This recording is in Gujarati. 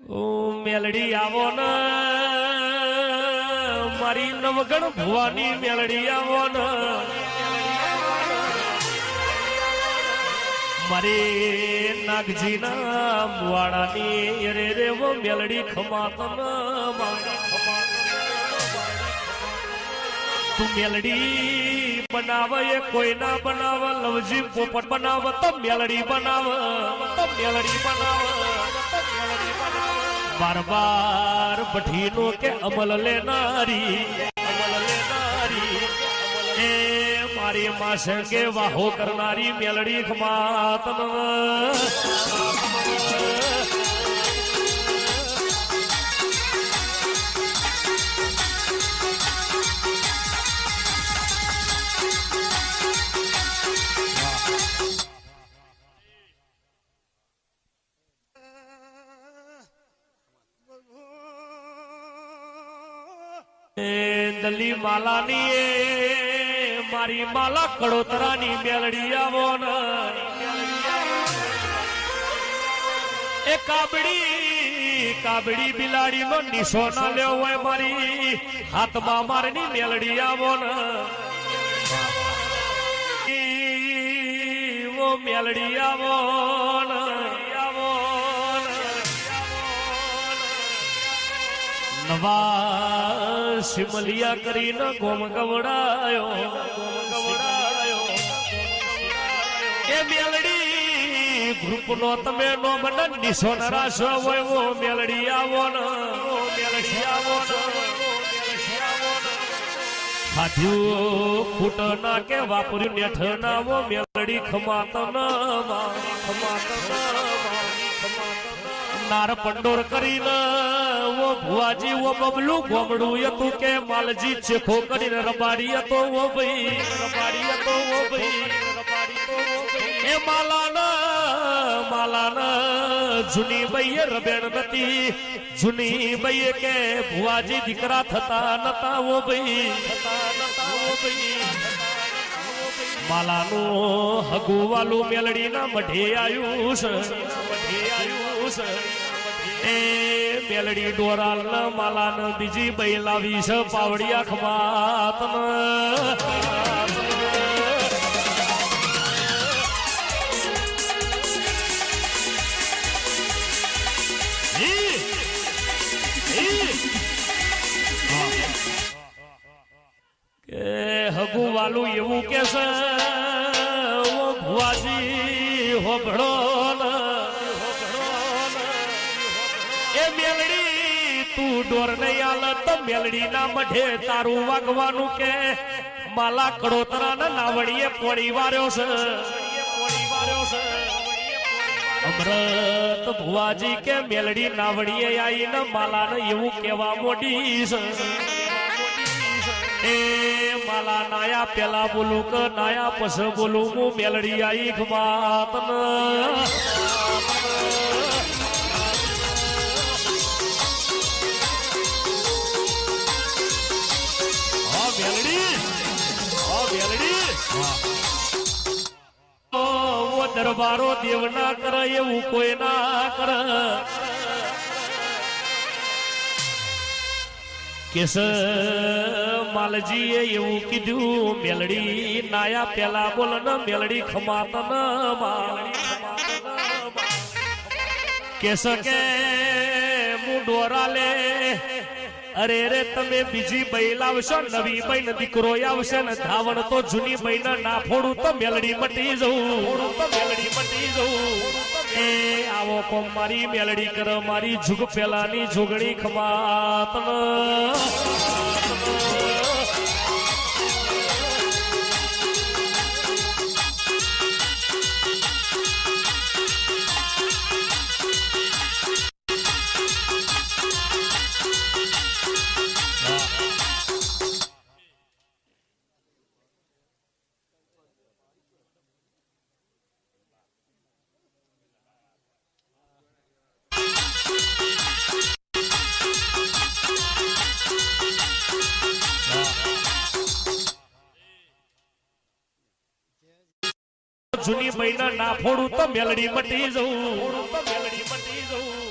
મેલડી આવો ને, મારી નવગણ ભુવાની મેલડી આવો ને. મારી નાગજી ના મુવાડાની રે રે મેલડી ખમાતન તું મેલડી બનાવ, એ કોઈ ના બનાવ, લવજી પોપટ બનાવ, તો મેલડી બનાવ, તો મેલડી બનાવ. બાર બાર ભઠીનો કે અમલ લેનારી અમલ લેનારી. એ મારી માસે કે વાહો કરનારી મેલડી ખમાતન. દલી માલાની એ, મારી માલા કડોતરાની બેલડી આવો એ કાબડી કાબડી બિલાડી નો નિશો ના લેવો હોય મારી, હાથમાં મારની મેલડી આવો મેલડી આવો ને આવો સિમલિયા કરીને ગોમ ગવડાયો. એ મેલડી ગ્રુપ નો તમે નો મને દિશો નરાશો રાશો હોય મેલડી આવો ને મેલડી આવો ખાધ્યું ખૂટ ના કે વાપર્યું નેઠ ના વો મેલડી ખમાત ના ખમાત નાર પંડોર કરીને, ઓ ભુવાજી, ઓ બબલું ગોમડું હતું કે માલજી, ચેખો કરીને રબાડી હતો ઓ ભાઈ રબાડી હતો ઓ ભાઈ એ માલાના માલાના, જૂની ભાઈએ રબેણ નથી, જૂની ભાઈએ કે ભુવાજી દીકરા થતા નતા ઓ ભાઈ થતા નતા વો ભાઈ માલાનું હગુવાલું મેલડીના મઢે આયુષ મઢે આયુષ એ બેલડી ડોરાલ માલાન બીજી બૈલાવી છે પાવડિયા ખમાત હગુ વાલું એવું કે છે ભુવાજી, હોભળો. એ મેલડી, તું ડોર નહીં આલ તો મેલડી ના મઢે તારું વાગવાનું કે? માલા કડોતરા ના નાવડીએ પોડી વાર્યો છે. અમૃત ભુવાજી કે મેલડી નાવડીએ આવીને માલાને એવું કેવા મોડી એ માલા નાયા પેલા બોલું કે નાયા પછ બોલું, હું મેલડી આઈ ખમાત દરબારો દેવ ના કરે એવું કોઈ ના કરે. કેસ માલજીએ એવું કીધું, મેલડી નાયા પેલા બોલ ન, મેલડી ખમાત ન કેસ કે હું ડોરા લે અરે રે તમે બીજી બઈ લાવશો નવી બઈ ને દીકરો આવશે ને ધાવણ તો જૂની બઈ ના ફોડું તો મેલડી મટી જવું. તો મેલડી મટી જવું એ, આવો કોમ મારી મેલડી કર મારી જુગ પેલાની જુગણી ખમાત જૂની મહિના ના ફોડું તો મેલડી મટી જવું મેલડી મટી જવું